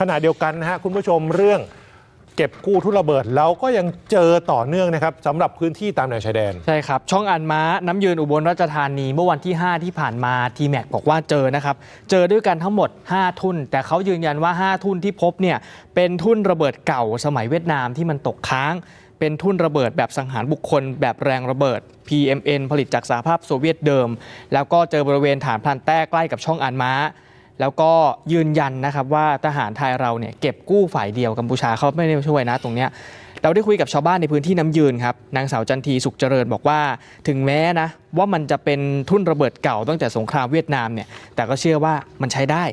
ขณะเดียวกันนะฮะคุณผู้ชมเรื่องเก็บกู้ทุนระเบิดเราก็ยังเจอต่อเนื่องนะครับสำหรับพื้นที่ตามแนวชายแดน ใช่ครับ ช่องอันม้าน้ำยืนอุบลราชธานีเมื่อวันที่ 5 ที่ผ่านมาทีแม็กบอกว่าเจอนะครับ เจอด้วยกันทั้งหมด 5 ทุน แต่เขายืนยันว่า 5 ทุนที่พบเนี่ยเป็นทุนระเบิดเก่าสมัยเวียดนามที่มันตกค้าง เป็นทุนระเบิดแบบสังหารบุคคล แบบแรงระเบิด PMN ผลิตจากสหภาพโซเวียตเดิม แล้วก็เจอบริเวณฐานพลันแต้ใกล้กับช่องอันม้า แล้วก็ยืนยันนะครับว่าทหารไทยเราเนี่ยเก็บกู้ฝ่ายเดียวกัมพูชาเขาไม่ได้ช่วยนะตรงเนี้ยเราได้คุยกับชาวบ้านในพื้นที่น้ำยืนครับนางสาวจันทีสุขเจริญบอกว่า ถึงแม้นะว่ามันจะเป็นทุ่นระเบิดเก่าตั้งแต่สงครามเวียดนามเนี่ยแต่ก็เชื่อว่ามันใช้ได้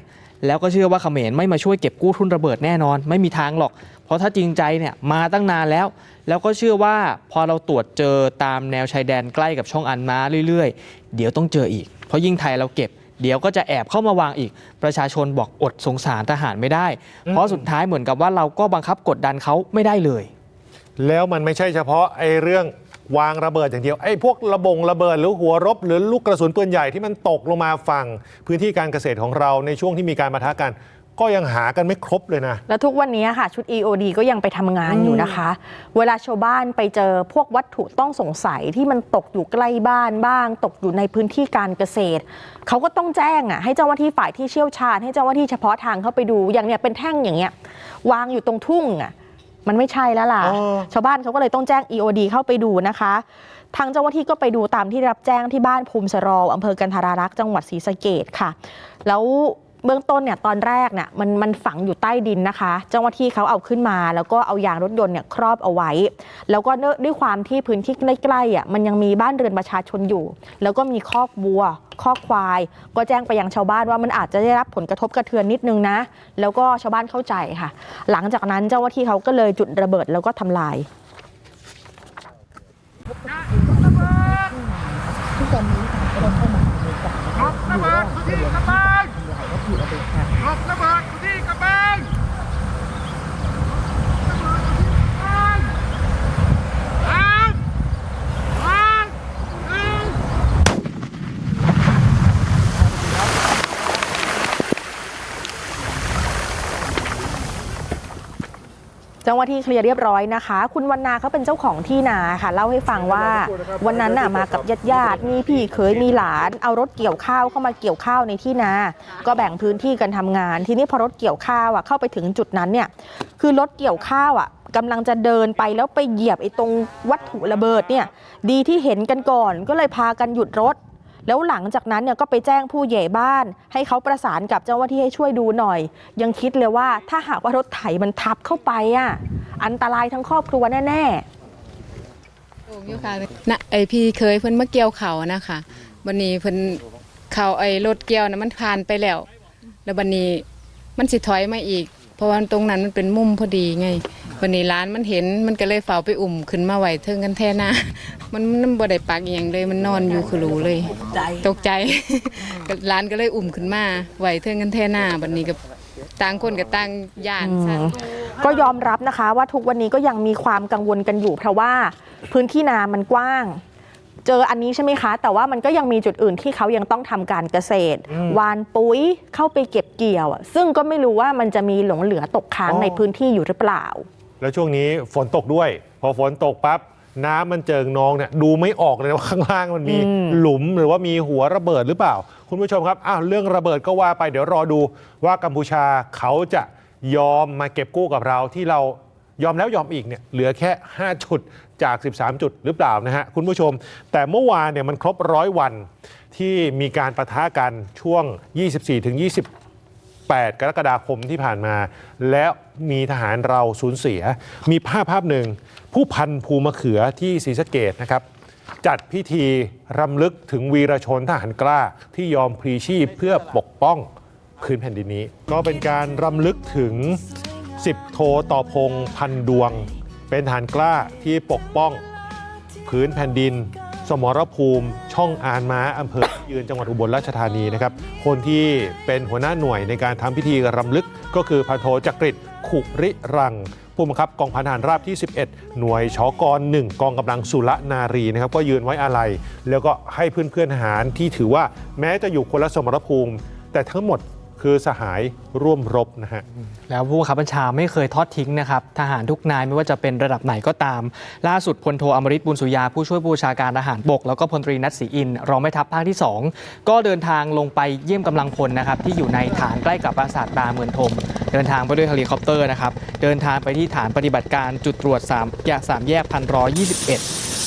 แล้วก็เชื่อว่าเขมรไม่มาช่วยเก็บกู้ทุ่นระเบิดแน่นอน ไม่มีทางหรอก เพราะถ้าจริงใจเนี่ยมาตั้งนานแล้ว แล้วก็เชื่อว่าพอเราตรวจเจอตามแนวชายแดนใกล้กับช่องอันม้าเรื่อยๆ เดี๋ยวต้องเจออีก เพราะยิ่งไทยเราเก็บ เดี๋ยวก็จะแอบเข้ามาวางอีก ประชาชนบอกอดสงสารทหารไม่ได้ เพราะสุดท้ายเหมือนกับว่าเราก็บังคับกดดันเขาไม่ได้เลย แล้วมันไม่ใช่เฉพาะไอ้เรื่องวางระเบิดอย่างเดียวไอ้พวกระบงระเบิดหรือหัวรบ หรือลูกกระสุนปืนใหญ่ที่มันตกลงมาฝั่งพื้นที่การเกษตรของเราในช่วงที่มีการมาทะกัน ก็ยังหากันไม่ครบเลยนะ แล้วทุกวันนี้ค่ะ ชุด EOD ก็ยังไปทำงานอยู่นะคะ เวลาชาวบ้านไปเจอพวกวัตถุต้องสงสัยที่มันตกอยู่ใกล้บ้านบ้าง ตกอยู่ในพื้นที่การเกษตร เขาก็ต้องแจ้งอะให้เจ้าหน้าที่ฝ่ายที่เชี่ยวชาญ ให้เจ้าหน้าที่เฉพาะทางเข้าไปดูอย่างเนี้ยเป็นแท่งอย่างเงี้ยวางอยู่ตรงทุ่งอะมันไม่ใช่แล้วล่ะอ๋อชาวบ้านเขาก็เลยต้องแจ้ง EOD เข้าไปดูนะคะ ทางเจ้าหน้าที่ก็ไปดูตามที่รับแจ้งที่บ้านภูมิสรออำเภอกันทารารักษ์จังหวัดศรีสะเกดค่ะ แล้ว เบื้องต้นเนี่ยตอนแรกเนี่ยมันมันฝังอยู่ใต้ดินนะคะ เจ้าหน้าที่เขาเอาขึ้นมา แล้วก็เอายางรถยนต์เนี่ยครอบเอาไว้ แล้วก็ด้วยความที่พื้นที่ใกล้ๆอะมันยังมีบ้านเรือนประชาชนอยู่ แล้วก็มีคอกวัวคอกควาย ก็แจ้งไปยังชาวบ้านว่ามันอาจจะได้รับผลกระทบกระเทือนนิดนึงนะ แล้วก็ชาวบ้านเข้าใจค่ะ หลังจากนั้นเจ้าหน้าที่เขาก็เลยจุดระเบิดแล้วก็ทำลายรับระเบิดพื้นที่กำบังรับระเบิดพื้นที่กำบังระเบิดพื้นที่กำบังสามสองหนึ่ง เจ้าหน้าที่เคลียร์เรียบร้อยนะคะ คุณวันนาเขาเป็นเจ้าของที่นาค่ะ เล่าให้ฟังว่าวันนั้นน่ะมากับญาติญาติๆมีพี่เคยมีหลาน เอารถเกี่ยวข้าวเข้ามาเกี่ยวข้าวในที่นา ก็แบ่งพื้นที่กันทำงาน ทีนี้พอรถเกี่ยวข้าวอะเข้าไปถึงจุดนั้นเนี่ยคือรถเกี่ยวข้าวอะกำลังจะเดินไปแล้วไปเหยียบไอ้ตรงวัตถุระเบิดเนี่ยดีที่เห็นกันก่อนก็เลยพากันหยุดรถ แล้วหลังจากนั้นเนี่ยก็ไปแจ้งผู้ใหญ่บ้าน ให้เขาประสานกับเจ้าหน้าที่ให้ช่วยดูหน่อย ยังคิดเลยว่าถ้าหากว่ารถไถมันทับเข้าไปอะอันตรายทั้งครอบครัวแน่ปลูกอยู่ค่ะนะไอพี่เคยเพิ่นมาเกี่ยวเขานะคะบันนี้เพิ่นเขาไอรถเกี่ยวนะมันผ่านไปแล้ว แล้วบันนี้มันสิถอยมาอีก เพราะว่าตรงนั้นมันเป็นมุมพอดีไงบันนี้ร้านมันเห็นมันก็เลยเฝ้าไปอุ่มขึ้นมาไหวเทิงกันแท่หน้ามันมันบ่ได้ปากอหย่างเลยมันนอนอยู่คือรู้เลย ตกใจก็ร้านก็เลยอุ่มขึ้นมาไหวเทิงกันแท่หน้าบันนี้ก็ต่างคนกับต่างย่านซะๆก็ยอมรับนะคะว่าทุกวันนี้ก็ยังมีความกังวลกันอยู่ เพราะว่าพื้นที่นามันกว้าง เจออันนี้ใช่ไหมคะ แต่ว่ามันก็ยังมีจุดอื่นที่เขายังต้องทำการเกษตรวานปุ๋ยเข้าไปเก็บเกี่ยวอะซึ่งก็ไม่รู้ว่ามันจะมีหลงเหลือตกค้างอ๋อในพื้นที่อยู่หรือเปล่า แล้วช่วงนี้ฝนตกด้วย พอฝนตกปั๊บน้ำมันเจิงนองเนี่ยดูไม่ออกเลยว่าข้างล่างมันมีหลุมหรือว่ามีหัวระเบิดหรือเปล่า คุณผู้ชมครับอ้าวเรื่องระเบิดก็ว่าไปเดี๋ยวรอดูว่ากัมพูชาเขาจะยอมมาเก็บกู้กับเราที่เรายอมแล้วยอมอีกเนี่ยเหลือแค่ 5 จุด จาก 13 จุดหรือเปล่านะฮะคุณผู้ชม แต่เมื่อวานเนี่ยมันครบร้อยวันที่มีการประทะกันช่วง 24ถึง28 กรกฎาคมที่ผ่านมา แล้วมีทหารเราสูญเสีย มีภาพภาพหนึ่ง ผู้พันภูมะเขือที่ศรีสะเกดนะครับ จัดพิธีรำลึกถึงวีรชนทหารกล้าที่ยอมพลีชีพเพื่อปกป้องพื้นแผ่นดินนี้ ก็เป็นการรำลึกถึง 10 โทต่อพงพันดวง เป็นทหารกล้าที่ปกป้องพื้นแผ่นดิน สมรภูมิ ช่องอานม้าอำเภอยืนจังหวัดอุบลราชธานีนะครับ คนที่เป็นหัวหน้าหน่วยในการทำพิธีรำลึกก็คือพันโทจักริดขุริรัง ผู้บังคับกองพันทหารราบที่ 11 หน่วยชกร1กองกำลังสุรนารีนะครับ ก็ยืนไว้อาลัยแล้วก็ให้เพื่อนๆทหารที่ถือว่าแม้จะอยู่คนละสมรภูมิ แต่ทั้งหมด คือสหายร่วมรบนะฮะ แล้วผู้บังคับบัญชาไม่เคยทอดทิ้งนะครับ ทหารทุกนายไม่ว่าจะเป็นระดับไหนก็ตาม ล่าสุดพลโทอมริตบุญสุยา ผู้ช่วยผู้บัญชาการทหารบก แล้วก็พลตรีนัทศรีอินรองแม่ทัพภาคที่ 2 ก็เดินทางลงไปเยี่ยมกำลังพลนะครับที่อยู่ในฐานใกล้กับปราสาทตาเมือนทม เดินทางไปด้วยเฮลิคอปเตอร์นะครับเดินทางไปที่ฐานปฏิบัติการจุดตรวจ3แยกสามแยกพันร้อยยี่สิบเอ็ด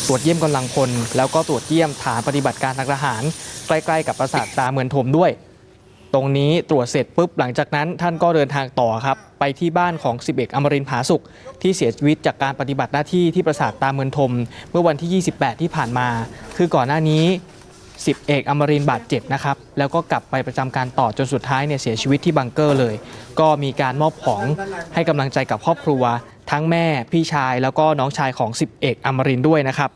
ตรวจเยี่ยมกำลังพล แล้วก็ตรวจเยี่ยมฐานปฏิบัติการทางทหาร ใกล้ๆกับปราสาทตาเมือนทมด้วย ตรงนี้ตรวจเสร็จปุ๊บหลังจากนั้นท่านก็เดินทางต่อครับ ไปที่บ้านของสิบเอกอมรินผาสุกที่เสียชีวิตจากการปฏิบัติหน้าที่ที่ปราสาทตาเมือนทม เมื่อวันที่ 28 ที่ผ่านมา คือก่อนหน้านี้สิบเอกอมรินบาดเจ็บนะครับ แล้วก็กลับไปประจำการต่อจนสุดท้ายเนี่ยเสียชีวิตที่บังเกอร์เลย ก็มีการมอบของให้กำลังใจกับครอบครัว ทั้งแม่พี่ชายแล้วก็น้องชายของสิบเอกอมรินด้วยนะครับ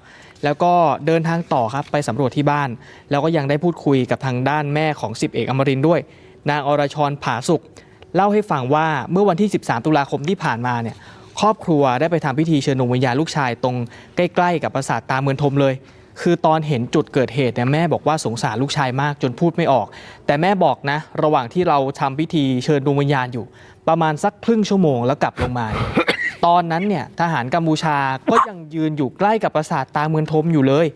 แล้วก็เดินทางต่อครับไปสำรวจที่บ้าน แล้วก็ยังได้พูดคุยกับทางด้านแม่ของสิบเอกอมรินด้วย นางอรชรผาสุกเล่าให้ฟังว่าเมื่อวันที่ 13 ตุลาคมที่ผ่านมาเนี่ยครอบครัวได้ไปทำพิธีเชิญดวงวิญญาณลูกชายตรงใกล้ ๆ กับปราสาทตาเมือนทมเลย คือตอนเห็นจุดเกิดเหตุเนี่ยแม่บอกว่าสงสารลูกชายมากจนพูดไม่ออก แต่แม่บอกนะ ระหว่างที่เราทำพิธีเชิญดวงวิญญาณอยู่ ประมาณสักครึ่งชั่วโมงแล้วกลับลงมา ตอนนั้นเนี่ยทหารกัมพูชาก็ยังยืนอยู่ใกล้กับปราสาทตาเมือนทมอยู่เลย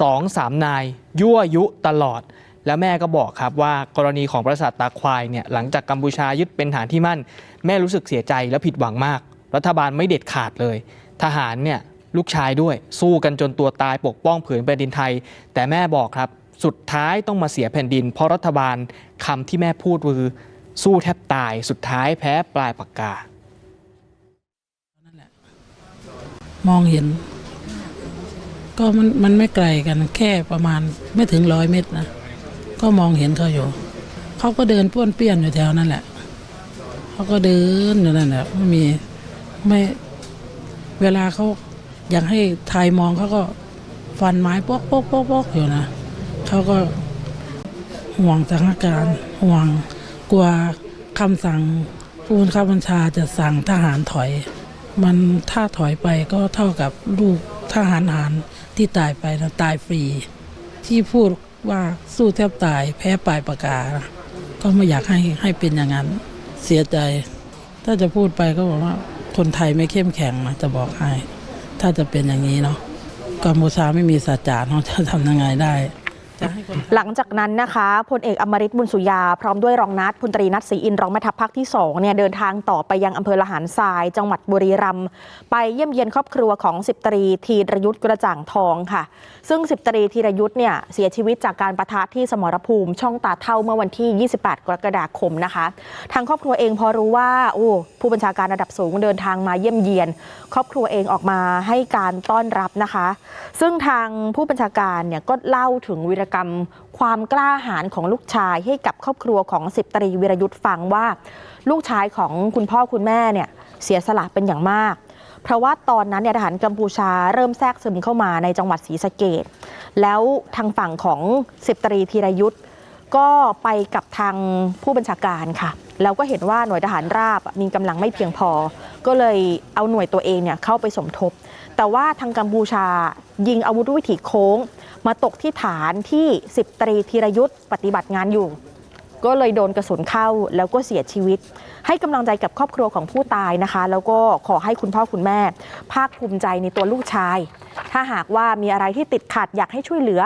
สองสามนาย ยั่วยุตลอด แล้วแม่ก็บอกครับว่ากรณีของปราสาทตาควายเนี่ยหลังจากกัมพูชายึดเป็นฐานที่มั่น แม่รู้สึกเสียใจและผิดหวังมาก รัฐบาลไม่เด็ดขาดเลย ทหารเนี่ยลูกชายด้วย สู้กันจนตัวตายปกป้องผืนแผ่นดินไทย แต่แม่บอกครับ สุดท้ายต้องมาเสียแผ่นดิน เพราะรัฐบาลคำที่แม่พูดคือสู้แทบตายสุดท้ายแพ้ปลายปากกา มองเห็น ก็มันมันไม่ไกลกันแค่ประมาณไม่ถึงร้อยเมตรนะก็มองเห็นเขาอยู่เขาก็เดินป้วนเปี้ยนอยู่แถวนั้นแหละเขาก็เดินอยู่นั่นแหละไม่มีไม่เวลาเขาอยากให้ไทยมองเขาก็ฟันไม้ปอกปอกปอกปอกอยู่นะเขาก็ห่วงสถานการณ์ห่วงกลัวคำสั่งผู้บังคับบัญชาจะสั่งทหารถอย มันถ้าถอยไปก็เท่ากับลูกทหารหารที่ตายไปนะตายฟรี ที่พูดว่าสู้แทบตายแพ้ปลายปากกา ก็ไม่อยากให้ให้เป็นอย่างนั้น เสียใจ ถ้าจะพูดไปก็บอกว่าคนไทยไม่เข้มแข็งนะจะบอกให้ ถ้าจะเป็นอย่างนี้เนาะกัมพูชาไม่มีสัจจะเนาะจะทำยังไงได้ หลังจากนั้นนะคะพลเอกอมริตบุญสุยา พร้อมด้วยรองนัดพลตรีนัทศรีอินรองแม่ทัพภาคที่2เนี่ยเดินทางต่อไปยังอำเภอละหารทราย จังหวัดบุรีรัมย์ไปเยี่ยมเยียนครอบครัวของสิบตรีธีรยุทธ์กระจ่างทองค่ะ ซึ่งสิบตรีธีรยุทธ์เนี่ยเสียชีวิตจากการประทะที่สมรภูมิช่องตาเท่าเมื่อวันที่ 28 กรกฎาคมนะคะ ทางครอบครัวเองพอรู้ว่าโอ้ผู้บัญชาการระดับสูงเดินทางมาเยี่ยมเยียน ครอบครัวเองออกมาให้การต้อนรับนะคะ ซึ่งทางผู้บัญชาการเนี่ยก็เล่าถึงวีรกรรม ความกล้าหาญของลูกชายให้กับครอบครัวของสิบตรีวีรยุทธ์ฟังว่า ลูกชายของคุณพ่อคุณแม่เนี่ยเสียสละเป็นอย่างมาก เพราะว่าตอนนั้นเนี่ยทหารกัมพูชาเริ่มแทรกซึมเข้ามาในจังหวัดศรีสะเกดแล้วทางฝั่งของสิบตรีธีรยุทธ์ก็ไปกับทางผู้บัญชาการค่ะ แล้วก็เห็นว่าหน่วยทหารราบมีกำลังไม่เพียงพอ ก็เลยเอาหน่วยตัวเองเนี่ยเข้าไปสมทบ แต่ว่าทางกัมพูชายิงอาวุธวิถีโค้ง มาตกที่ฐานที่สิบตรีธีรยุทธ์ปฏิบัติงานอยู่ ก็เลยโดนกระสุนเข้าแล้วก็เสียชีวิต ให้กำลังใจกับครอบครัวของผู้ตายนะคะ แล้วก็ขอให้คุณพ่อคุณแม่ ภาคภูมิใจในตัวลูกชาย ถ้าหากว่ามีอะไรที่ติดขัดอยากให้ช่วยเหลือ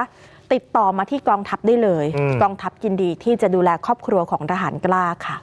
ติดต่อมาที่กองทัพได้เลยอืมกองทัพยินดีที่จะดูแลครอบครัวของทหารกล้าค่ะ